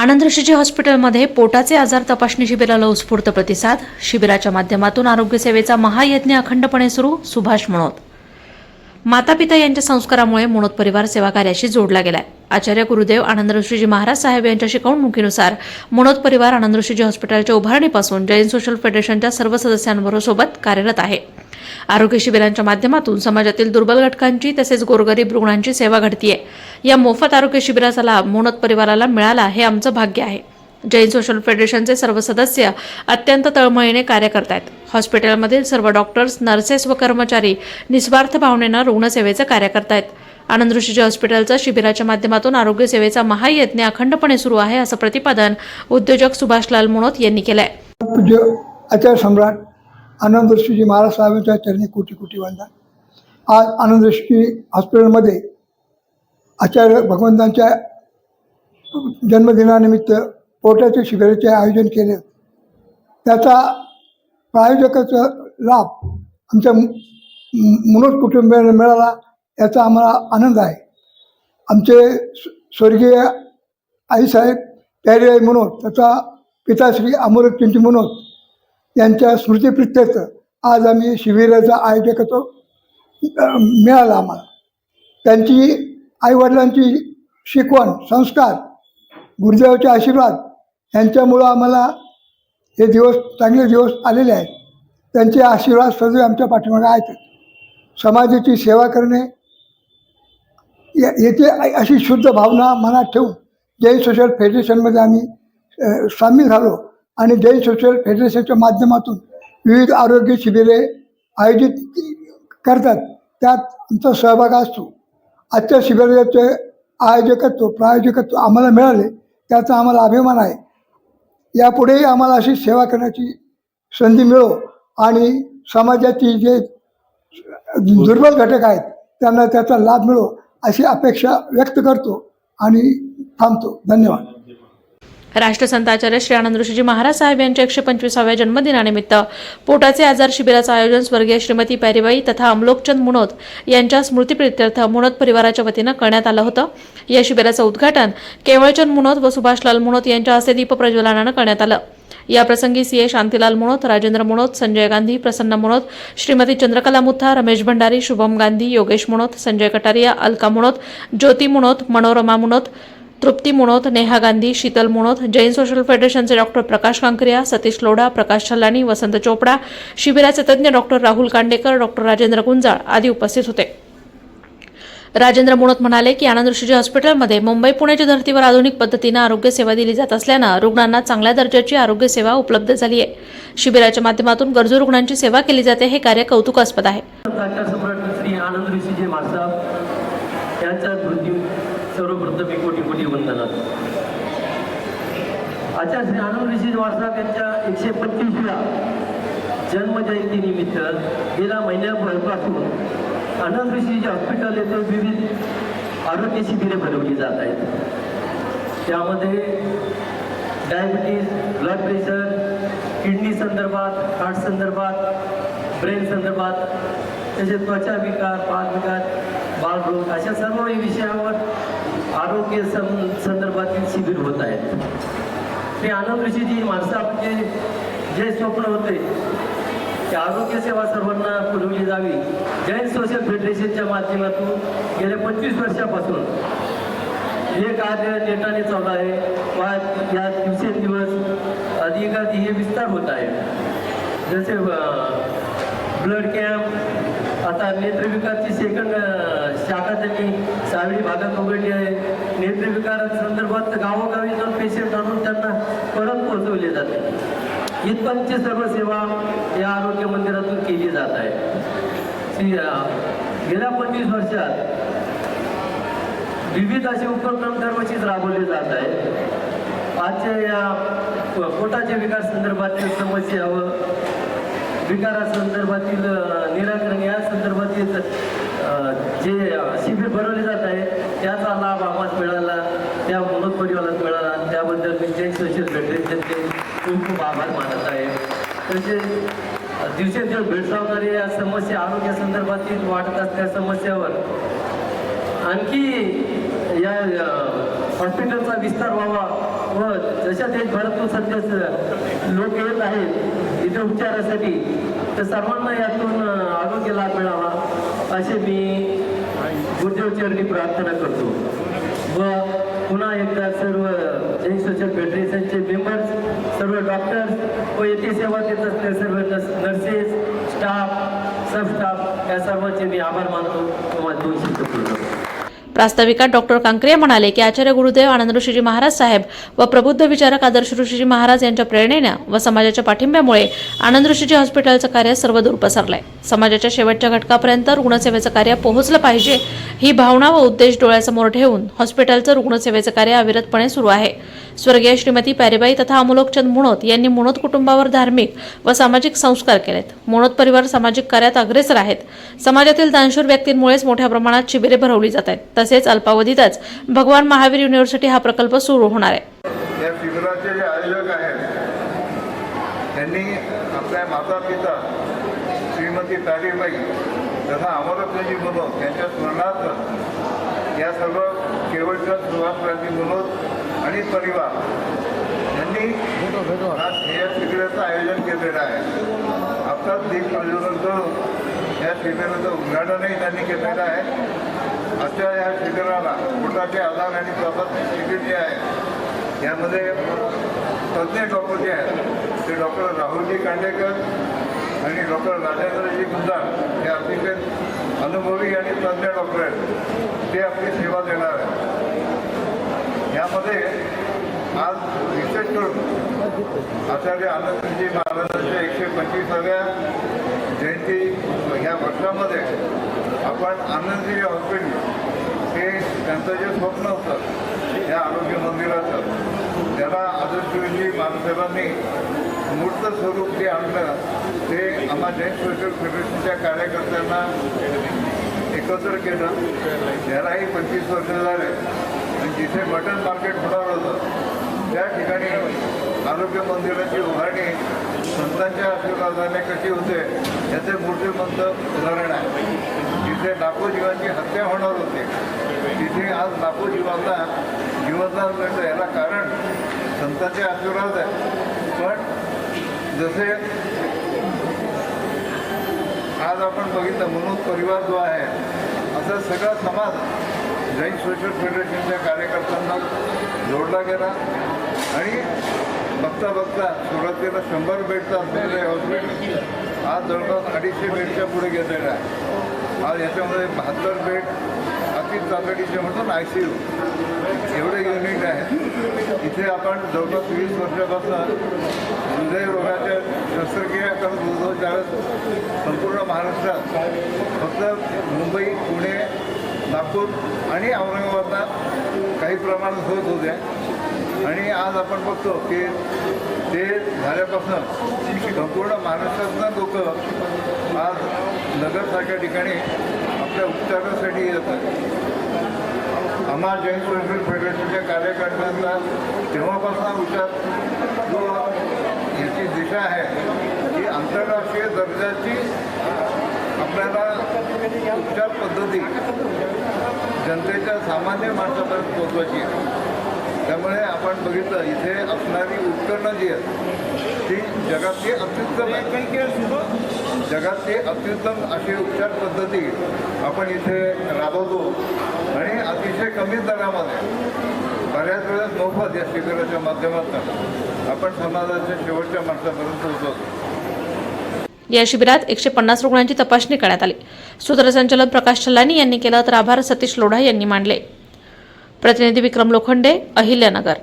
आनंद ऋषीजी हॉस्पिटलमध्ये पोटाचे आजार तपासणी शिबिराला उत्स्फूर्त प्रतिसाद. शिबिराच्या माध्यमातून आरोग्य सेवेचा महायज्ञ अखंडपणे सुरू सुभाष म्हणोत. माता पिता यांच्या संस्कारामुळे मोनोत परिवार सेवा कार्याशी जोडला गेलाय. आचार्य गुरुदेव आनंद ऋषीजी महाराज साहेब यांच्या शिकवणुकीनुसार मोनोत परिवार आनंद ऋषीजी हॉस्पिटलच्या उभारणीपासून जैन सोशल फेडरेशनच्या सर्व सदस्यांबरोबर सोबत कार्यरत आहे. आरोग्य शिबिरांच्या माध्यमातून समाजातील दुर्बल घटकांची तसेच गोरगरीब रुग्णांची सेवा घडतीये. या मोफत आरोग्य शिबिराचा लाभ मोनत परिवाराला मिळाला हे आमचं भाग्य आहे. जैन सोशल फेडरेशनचे सर्व सदस्य अत्यंत तळमळीने कार्य करतायत. हॉस्पिटलमधील सर्व डॉक्टर्स नर्सेस व कर्मचारी निस्वार्थ भावनेनं रुग्णसेवेचं कार्य करतायत. आनंद ऋषीजी हॉस्पिटलचं शिबिराच्या माध्यमातून आरोग्य सेवेचा महायज्ञ अखंडपणे सुरू आहे असं प्रतिपादन उद्योजक सुभाषलाल मुणोत यांनी केलंय. सम्राट आनंद ऋषीजी महाराज साहेबांच्या चरणी कोटी कोटी वंदन. आज आनंद ऋषी हॉस्पिटलमध्ये आचार्य भगवंतांच्या जन्मदिनानिमित्त पोटाच्या शिबिराचे आयोजन केले. त्याचा प्रायोजकाचा लाभ आमच्या मनोज कुटुंबियांना मिळाला याचा आम्हाला आनंद आहे. आमचे स्वर्गीय आईसाहेब प्यारी आई मनोज तथा पिताश्री अमोलचंदी मनोज यांच्या स्मृतीप्रित्यर्थ आज आम्ही शिबिराचा आयोजकत्व करतो. मिळाला आम्हाला. त्यांची आईवडिलांची शिकवण संस्कार गुरुदेवाचे आशीर्वाद यांच्यामुळं आम्हाला हे दिवस चांगले दिवस आलेले आहेत. त्यांचे आशीर्वाद सदैव आमच्या पाठीमागे आहेत. समाजाची सेवा करणे या- येथे अशी शुद्ध भावना मनात ठेवून जैन सोशल फेडरेशनमध्ये आम्ही सामील झालो. आणि जैन सोशल फेडरेशनच्या माध्यमातून विविध आरोग्य शिबिरे आयोजित करतात. त्यात आमचा सहभाग असतो. आजच्या शिबिराचे आयोजकत्व प्रायोजकत्व आम्हाला मिळाले त्याचा आम्हाला अभिमान आहे. यापुढेही आम्हाला अशी सेवा करण्याची संधी मिळो आणि समाजाची जे दुर्बल घटक आहेत त्यांना त्याचा लाभ मिळो अशी अपेक्षा व्यक्त करतो आणि थांबतो. धन्यवाद. राष्ट्रसंत आचार्य श्री आनंद ऋषीजी महाराज साहेब यांच्या एकशे पंचवीसाव्या जन्मदिनानिमित्त पोटाचे आजार शिबिराचं आयोजन स्वर्गीय श्रीमती पॅरीबाई तथा अमलोकचंद मुनोत यांच्या स्मृतीप्रित्यर्थ मुनोत परिवाराच्या वतीनं करण्यात आलं होतं. या शिबिराचं उद्घाटन केवळचंद मुनोत व सुभाषलाल मुणोत यांच्या हस्ते दीप प्रज्वलनानं करण्यात आलं. याप्रसंगी सीए शांतीलाल मुणोत राजेंद्र मुणोत संजय गांधी प्रसन्न मुणोत श्रीमती चंद्रकला मुथा रमेश भंडारी शुभम गांधी योगेश मुणोत संजय कटारिया अलका मुणोत ज्योती मुणोत मनोरमा मुणोत तृप्ती मुणोत नेहा गांधी शीतल मुणोत जैन सोशल फेडरेशनचे डॉक्टर प्रकाश कांकरिया सतीश लोढा प्रकाश छल्लानी वसंत चोपडा शिबिराचे तज्ज्ञ डॉक्टर राहुल कांडेकर डॉक्टर राजेंद्र गुंजाळ आदी उपस्थित होते. राजेंद्र मुणत म्हणाले की आनंद ऋषीजी हॉस्पिटलमध्ये मुंबई पुण्याच्या धर्तीवर आधुनिक पद्धतीनं आरोग्य सेवा दिली जात असल्यानं रुग्णांना चांगल्या दर्जाची आरोग्य सेवा उपलब्ध झाली आहे. शिबिराच्या माध्यमातून गरजू रुग्णांची सेवा केली जाते हे कार्य कौतुकास्पद आहे. सर्व वृद्ध सर्वप्रथम मी कोटी कोटी वंदना आचार्य श्री आनंद ऋषी महासाहेब यांच्या एकशे पंचवीसव्या जन्मजयंतीनिमित्त गेल्या महिन्याभरपासून आनंद ऋषीचे हॉस्पिटल येथे विविध आरोग्य शिबिरे भरवली जात आहेत. त्यामध्ये डायबिटीज ब्लड प्रेशर किडनी संदर्भात हार्ट संदर्भात ब्रेन संदर्भात तसेच त्वचा विकार बाल विकार बालरोग अशा सर्व विषयावर आरोग्य सं संदर्भातील शिबिर होत आहेत. श्री आनंद ऋषीजी माणसाचे जे स्वप्न होते ते आरोग्य सेवा सर्वांना पुरवली जावी. जैन सोशल फेडरेशनच्या माध्यमातून गेल्या पंचवीस वर्षापासून हे कार्य नेटाने चालू आहे. वा या दिवसेंदिवस अधिकाधिक हे विस्तार होत आहे. जसे ब्लड कॅम्प आता नेत्रविकारची सेकंड शाखा त्यांनी सावळी भागात उघडली आहे. नेत्रविकारा संदर्भात गावोगावी जाऊन पेशंट आणून त्यांना परत पोहोचवले जाते. इथपर्यंतची सर्व सेवा या आरोग्य मंदिरातून केली जात आहे. श्री गेल्या पंचवीस वर्षात विविध असे उपक्रम दरवर्षीच राबवले जात आहेत आजच्या या पोटाच्या विकास संदर्भातील समस्या व विकारासंदर्भातील निराकरण या संदर्भातील अ, जे शिबिर भरवले जात आहे त्याचा लाभ आम्हाला मिळाला त्या मनोज परिवाराला मिळाला त्याबद्दल मी जैन सोशल फेडरेशनचे खूप खूप आभार मानत आहे. तसेच दिवसेंदिवस भेडसावणाऱ्या या समस्या आरोग्य संदर्भातील वाढत असल्या समस्यावर आणखी या हॉस्पिटलचा विस्तार व्हावा व जशा देशभरातून सध्या लोक येत आहेत इथे उपचारासाठी तर सर्वांना यातून आरोग्य लाभ मिळावा असे मी गुरुदेवचरणी प्रार्थना करतो. व पुन्हा एकदा सर्व जैन सोशल फेडरेशनचे मेंबर्स सर्व डॉक्टर्स व येथे सेवा देत असलेले सर्व नर्सेस स्टाफ सब स्टाफ या सर्वांचे मी आभार मानतो. व दोन शब्द प्रास्ताविकात डॉक्टर कांकरे म्हणाले की आचार्य गुरुदेव आनंद ऋषीजी महाराज साहेब व प्रबुद्ध विचारक आदर्श ऋषीजी महाराज यांच्या प्रेरणेनं व समाजाच्या पाठिंब्यामुळे आनंद ऋषीजी हॉस्पिटलचं कार्य सर्वदूर पसरलंय. समाजाच्या शेवटच्या घटकापर्यंत रुग्णसेवेचं कार्य पोहोचलं पाहिजे ही भावना व उद्देश डोळ्यासमोर ठेवून हॉस्पिटलचं रुग्णसेवेचं कार्य अविरतपणे सुरू आहे. स्वर्गीय श्रीमती पॅरीबाई तथा अमोलोकचंद मुणोत यांनी मुणोत कुटुंबावर धार्मिक व सामाजिक संस्कार केलेत. मुणोत परिवार सामाजिक कार्यात अग्रेसर आहेत. समाजातील दानशूर व्यक्तींमुळेच मोठ्या प्रमाणात शिबिरे भरवली जात आहेत. तसेच अल्पावधीतच भगवान महावीर युनिव्हर्सिटी हा प्रकल्प सुरू होणार आहे. या शिबिराचे जे आयोजक आहेत त्यांनी आपल्या माता पिता श्रीमती तारीबाई तथा अमरत्नजी मनोज यांच्या स्मरणार्थ या सर्व केवळच्या सुरुवात मनोज आणि परिवार. यांनी आज या शिबिराचं आयोजन केलेलं आहे. आत्ताच दीप करून या शिबिराचं उद्घाटनही त्यांनी केलेलं आहे. आजच्या या शिबिराला पोटाचे आधार आणि स्वातंत्र्य शिबिर जे आहे. यामध्ये तज्ज्ञ डॉक्टर जे आहेत ते डॉक्टर राहुलजी कांडेकर आणि डॉक्टर राजेंद्रजी गुंजाळ हे अतिशय अनुभवी आणि तज्ज्ञ डॉक्टर आहेत. ते आपली सेवा देणार आहेत. यामध्ये आज विशेष करून आचार्य आनंदजी महाराजांच्या एकशे पंचवीसाव्या जयंती ह्या वर्षामध्ये आपण आनंदजी हॉस्पिटल हे त्यांचं जे स्वप्न होतं या आरोग्य मंदिराचं त्याला आदर्शजी मानसाहेबांनी मूर्त स्वरूप जे आणलं ते आम्हा जैन सोशल फेडरेशनच्या कार्यकर्त्यांना एकत्र केलं. त्यालाही पंचवीस वर्ष झाले. जिथे मटण मार्केट होणार होतं त्या ठिकाणी आरोग्य मंदिराची उभारणी संतांच्या आशीर्वादाने कशी होते याचे मूर्तिमंत उदाहरण आहे. जिथे लाखो जीवांची हत्या होणार होती तिथे आज लाखो जीवांना जीवनदान मिळतं याला कारण संतांचे आशीर्वाद आहे. पण जसे आज आपण बघितलं म्हणून परिवार जो आहे असा सगळा समाज जैन सोशल फेडरेशनच्या कार्यकर्त्यांना जोडला गेला आणि बघता बघता सुरुवातीला शंभर बेडचं असलेलं हे हॉस्पिटल आज जवळपास अडीचशे बेडच्या पुढे गेलेलं आहे. आज याच्यामध्ये बहात्तर बेड अति तातडीचे म्हणतो आय सी यू एवढे युनिट आहेत. इथे आपण जवळपास वीस वर्षापासून हृदयरोगाच्या शस्त्रक्रिया करत होतो. त्यावेळेस संपूर्ण महाराष्ट्रात फक्त मुंबई पुणे नागपूर आणि औरंगाबादला काही प्रमाणात होत होत्या. आणि आज आपण बघतो की ते झाल्यापासून संपूर्ण महाराष्ट्रातनं लोक आज नगरसारख्या ठिकाणी आपल्या उपचारासाठी येतात आम्हा जैन सोशल फेडरेशनच्या कार्यकर्त्यांचा तेव्हापासून विचार जो याची दिशा आहे की आंतरराष्ट्रीय दर्जाची आपल्याला उपचार पद्धती जनतेच्या सामान्य माणसापर्यंत पोचवायची आहे. त्यामुळे आपण बघितलं इथे असणारी उपकरणं जी आहेत ती जगातली अत्युत्तम जगातली अत्युत्तम अशी उपचार पद्धती आपण इथे राबवतो. आणि अतिशय कमी दरामध्ये बऱ्याच वेळेस मोफत या शिबिराच्या माध्यमातून आपण समाजाच्या शेवटच्या माणसापर्यंत पोहोचवतो. या शिबिरात एकशे पन्नास रुग्णांची तपासणी करण्यात आली. सूत्रसंचालन प्रकाश छल्लानी यांनी केलं तर आभार सतीश लोढा यांनी मांडले प्रतिनिधी विक्रम लोखंडे अहिल्यानगर.